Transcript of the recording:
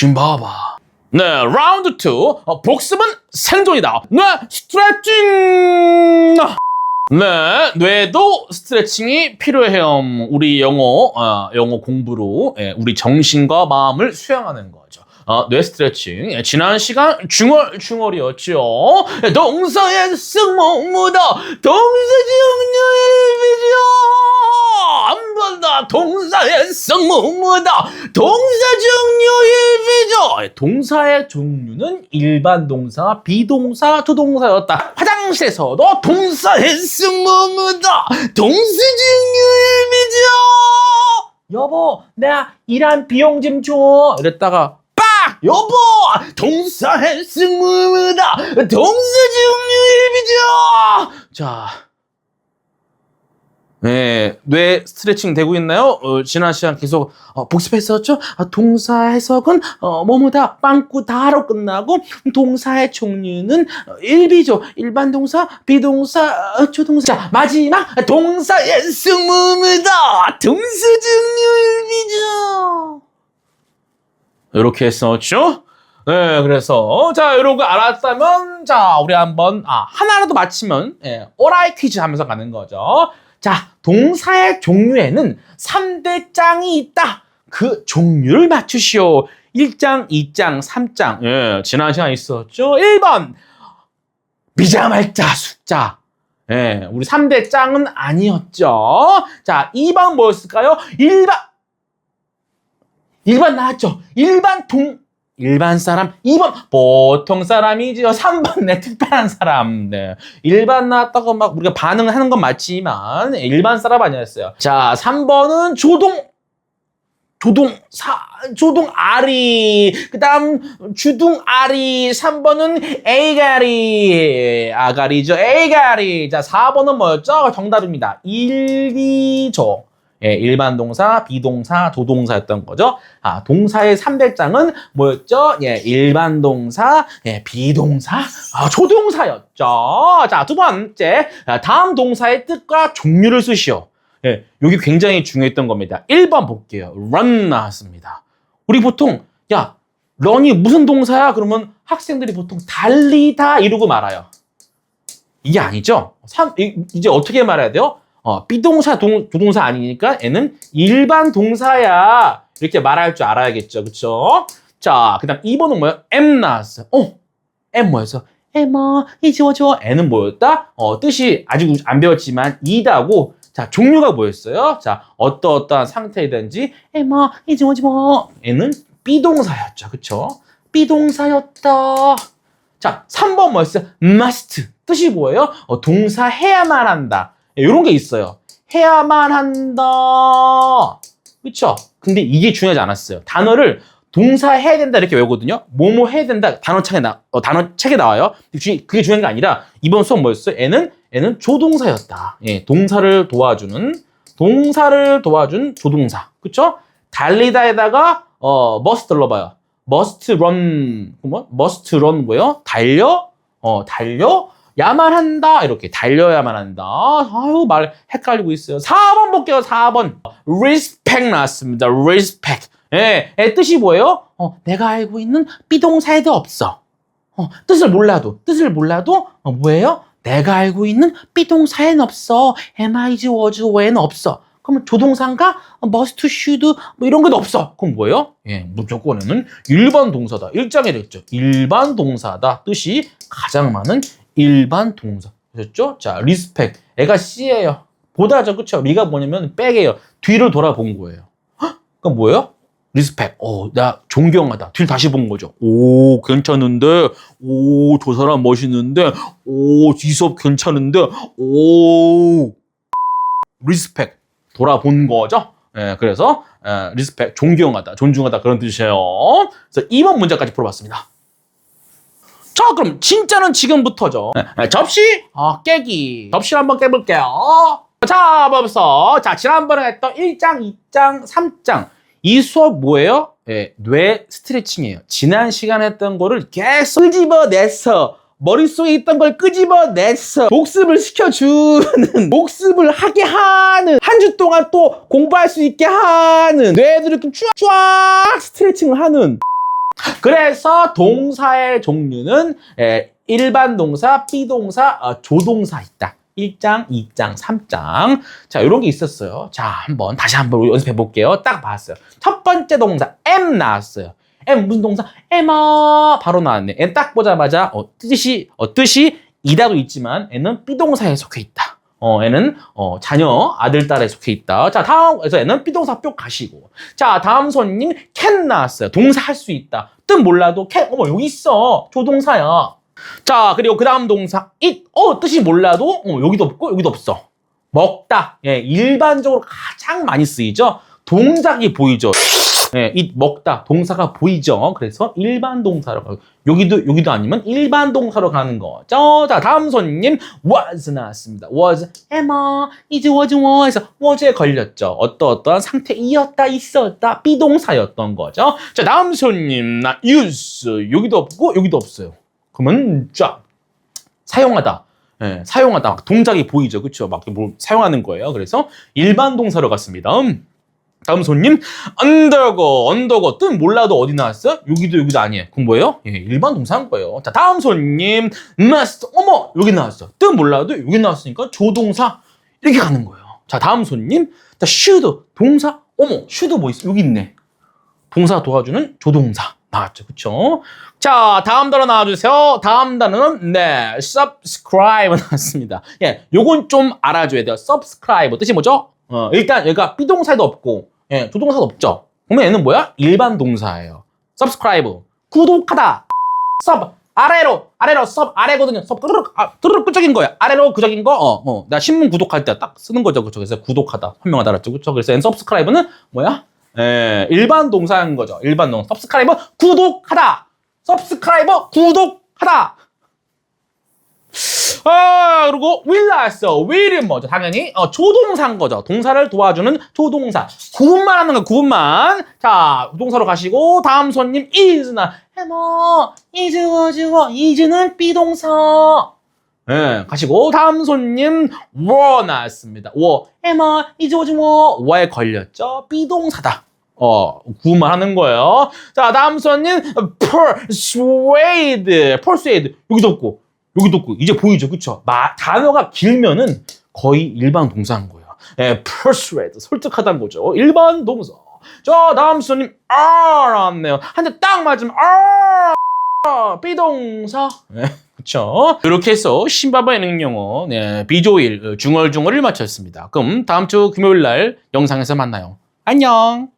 심바바. 네, 라운드 2. 어, 복습은 생존이다. 네, 스트레칭. 네, 뇌도 스트레칭이 필요해요. 우리 영어, 어, 영어 공부로 예, 우리 정신과 마음을 수양하는 거죠. 어, 뇌 스트레칭. 예, 지난 시간 중얼, 중얼이었죠. 예, 동서의 승모무다. 동서중류일비죠. 한번 더. 동사의 승모무다. 예, 동사의 종류는 일반 동사, 비동사, 조동사였다. 화장실에서도 동사의 승모무다. 동사중류일비죠. 여보, 내가 일한 비용 좀 줘. 이랬다가 빡! 여보! 동사의 승무다! 동사중류일비죠! 자. 네, 뇌 스트레칭 되고 있나요? 어, 지난 시간 계속 어, 복습했었죠? 아, 동사 해석은 어, 뭐뭐다, 빵꾸 다로 끝나고 동사의 종류는 어, 일비죠. 일반 동사, 비동사, 어, 조동사. 자, 마지막 동사의 승무다! 동사중류일비죠! 이렇게 했었죠? 네, 그래서 자 이런 거 알았다면 자 우리 한번 아 하나라도 맞히면 예, 오라이 퀴즈 하면서 가는 거죠. 자 동사의 종류에는 3대 짱이 있다. 그 종류를 맞추시오. 1장, 2장, 3장. 예, 지난 시간 있었죠. 1번 미자말자 숫자. 예, 우리 3대 짱은 아니었죠. 자, 2번 뭐였을까요? 일반 일반 나왔죠. 일반 동 일반 사람 2번 보통 사람이지요. 3번 네 특별한 사람. 네. 일반 나왔다고 막 우리가 반응을 하는 건 맞지만 일반 사람 아니었어요. 자, 3번은 조동 조동 사 조동 아리 그다음 주둥 아리 3번은 에이가리 아가리죠 에이가리 자 4번은 뭐였죠 정답입니다 일기조 예, 일반 동사, 비동사, 조동사였던 거죠. 아, 동사의 3대장은 뭐였죠? 예, 일반 동사, 예, 비동사, 아, 조동사였죠. 자, 두 번째. 아, 다음 동사의 뜻과 종류를 쓰시오. 예, 여기 굉장히 중요했던 겁니다. 1번 볼게요. run 나왔습니다. 우리 보통, 야, run이 무슨 동사야? 그러면 학생들이 보통 달리다 이러고 말아요. 이게 아니죠? 삼- 이- 이제 어떻게 말해야 돼요? 어, 비동사, 동, 조동사 아니니까 얘는 일반 동사야. 이렇게 말할 줄 알아야겠죠. 그쵸? 자, 그 다음 2번은 뭐야? M 나왔어. 어, M 뭐였어? M아, 이지워줘. N은 뭐였다? 어, 뜻이 아직 안 배웠지만 이다고. 자, 종류가 뭐였어요? 자, 어떠어떠한 상태이든지 M아, 이지워줘. N은 비동사였죠. 그쵸? 비동사였다. 자, 3번 뭐였어요? must. 뜻이 뭐예요? 어, 동사 해야만 한다. 이런 게 있어요. 해야만 한다. 그쵸? 근데 이게 중요하지 않았어요. 단어를 동사 해야 된다 이렇게 외우거든요. 뭐뭐 해야 된다 단어책에 나 어, 단어책에 나와요. 주- 그게 중요한 게 아니라 이번 수업 뭐였어요? 애는 애는 조동사였다. 예, 동사를 도와주는 동사를 도와준 조동사. 그쵸? 달리다에다가 어 must 넣어봐요. must 뭐 must run 뭐요? 달려 어 달려 야만 한다. 이렇게 달려야만 한다. 아유 말 헷갈리고 있어요. 4번 볼게요 4번. Respect 나왔습니다. Respect. 예, 예, 뜻이 뭐예요? 어, 내가 알고 있는 비동사에도 없어. 어, 뜻을 몰라도 뜻을 몰라도 어, 뭐예요? 내가 알고 있는 비동사에는 없어. Am,is, was, were는 없어. 그러면 조동사인가? 어, must, should 뭐 이런 것도 없어. 그럼 뭐예요? 예, 무조건에는 일반 동사다. 일장에 됐죠. 일반 동사다. 뜻이 가장 많은 일반 동사. 그렇죠? 자, 리스펙. 애가 C예요. 보다죠. 그쵸? 리가 뭐냐면 백이에요. 뒤를 돌아본 거예요. 헉? 그럼 뭐예요? 리스펙. 어, 나 존경하다. 뒤를 다시 본 거죠. 오, 괜찮은데. 오, 저 사람 멋있는데. 오, 이 수업 괜찮은데. 오. 리스펙. 돌아본 거죠. 예, 그래서 예, 리스펙. 존경하다. 존중하다. 그런 뜻이에요. 그래서 2번 문제까지 풀어봤습니다. 자, 그럼 진짜는 지금부터죠. 네, 네, 접시 어, 깨기. 접시를 한번 깨볼게요. 자, 벌써 자 지난번에 했던 1장, 2장, 3장 이 수업 뭐예요? 예, 뇌 스트레칭이에요. 지난 시간에 했던 거를 계속 끄집어내서 머릿속에 있던 걸 끄집어내서 복습을 시켜주는 복습을 하게 하는 한 주 동안 또 공부할 수 있게 하는 뇌를 이렇게 쫙, 쫙 스트레칭을 하는 그래서 동사의 종류는 에, 일반 동사, 비동사, 어, 조동사 있다. 1장, 2장, 3장. 자, 이런 게 있었어요. 자, 한번 다시 한번 연습해 볼게요. 딱 봤어요. 첫 번째 동사 M 나왔어요. M 무슨 동사? M아 바로 나왔네. M 딱 보자마자 어, 뜻이 어, 뜻이 이다도 있지만 N은 비동사에 속해 있다. 어, N은 어, 자녀, 아들, 딸에 속해 있다. 자, 다음, 그래서 N은 비동사 뿅 가시고. 자, 다음 손님 can 나왔어요. 동사 할 수 있다. 뜻 몰라도 can, 어머, 여기 있어. 조동사야. 자, 그리고 그 다음 동사 eat. 어, 뜻이 몰라도 어, 여기도 없고 여기도 없어. 먹다. 예, 일반적으로 가장 많이 쓰이죠. 동작이 보이죠. 예, eat 먹다. 동사가 보이죠. 그래서 일반 동사로 가고 여기도 여기도 아니면 일반 동사로 가는 거죠. 자, 다음 손님 was 나왔습니다. was Emma is was was was에 걸렸죠. 어떠 어떠한 상태이었다 있었다 비동사였던 거죠. 자, 다음 손님 나 use 여기도 없고 여기도 없어요. 그러면 쫙 사용하다. 예, 사용하다. 막 동작이 보이죠. 그렇죠? 막뭘 사용하는 거예요. 그래서 일반 동사로 갔습니다. 음. 다음 손님 undergo undergo 뜻 몰라도 어디 나왔어? 여기도 여기도 아니에요. 그럼 뭐예요? 예, 일반 동사인 거예요. 자 다음 손님 must 어머 여기 나왔어. 뜻 몰라도 여기 나왔으니까 조동사 이렇게 가는 거예요. 자 다음 손님 자 should 동사 어머 should 뭐 있어? 여기 있네. 동사 도와주는 조동사 나왔죠. 그쵸? 자, 다음 단어 나와주세요. 다음 단어는, 네, subscribe 나왔습니다. 예, 요건 좀 알아줘야 돼요. subscribe. 뜻이 뭐죠? 어, 일단 얘가 비동사도 없고, 예, 조동사도 없죠. 그러면 얘는 뭐야? 일반 동사예요. subscribe. 구독하다. sub. 아래로, 아래로, sub, 아래거든요. sub, 뚜르륵, 아, 뚜르륵 끄적인 거야. 아래로 그적인 거, 어, 어. 나 신문 구독할 때 딱 쓰는 거죠. 그쵸? 그래서 구독하다. 현명하다. 알았죠? 그쵸? 그래서 subscribe는 뭐야? 예, 일반 동사인 거죠. 일반 동사. subscribe, 구독하다. subscribe, 구독하다. 아, 그리고 will 나왔어. will은 뭐죠? 당연히 어, 조동사인 거죠. 동사를 도와주는 조동사. 구분만 하는 거, 구분만. 자, 동사로 가시고 다음 손님 is나 해머 is was was is는 비동사. 예, 가시고 다음 손님 were 나왔습니다. were 해머 is was was were에 걸렸죠. 비동사다. 어, 구분만 하는 거예요. 자, 다음 손님 persuade, persuade 여기도 없고 여기도 없고 이제 보이죠, 그쵸? 마, 단어가 길면은 거의 일반 동사인 거예요. 예, persuade 설득하다는 거죠. 일반 동사. 자, 다음 손님 R 나왔네요. 한 대 딱 맞으면 R 비동사. 예, 그쵸? 이렇게 해서 신바바 예능 영어 네, 비조일 중얼중얼을 마쳤습니다. 그럼 다음 주 금요일 날 영상에서 만나요. 안녕.